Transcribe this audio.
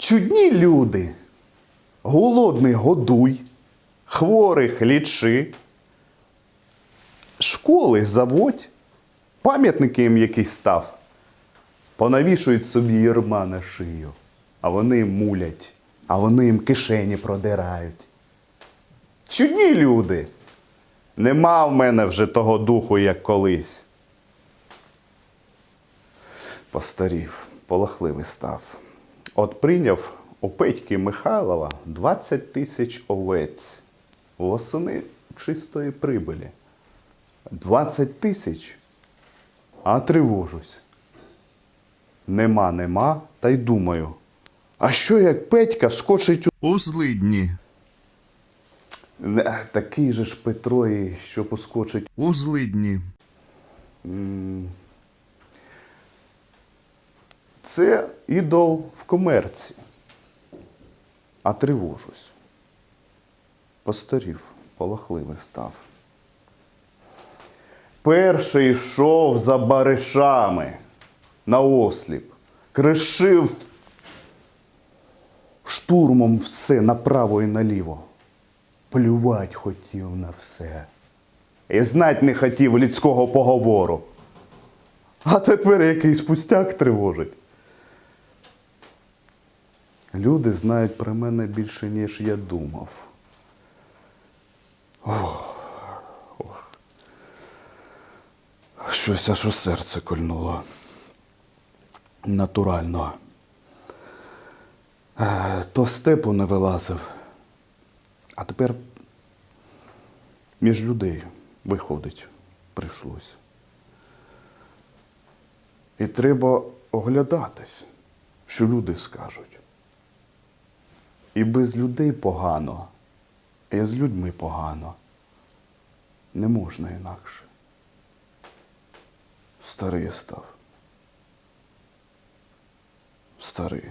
Чудні люди. Голодний годуй, хворих лічи. Школи заводь, пам'ятники їм якийсь став. Понавішують собі ярма на шию, а вони мулять, а вони їм кишені продирають. Чудні люди. Нема в мене вже того духу, як колись. Постарів, полохливий став. От прийняв у Петьки Михайлова 20 тисяч овець. Восени чистої прибилі. 20 тисяч, а тривожусь. Нема, нема, та й думаю. А що як Петька скочить у У злидні, Такий же ж Петро, і що поскочить. у злидні, Це ідол в комерції. А тривожусь. Постарів, полохливий став. Перший йшов за баришами на осліп, кришив штурмом все направо і наліво. Плювать хотів на все. І знать не хотів людського поговору. А тепер якийсь пустяк тривожить. Люди знають про мене більше, ніж я думав. Ох, ох. Щось аж у серце кольнуло. Натурально. Е, То степу не вилазив, а тепер між людей виходить прийшлось. І треба оглядатись, що люди скажуть. І без людей погано, і з людьми погано. Не можна інакше. Старий став. Старий.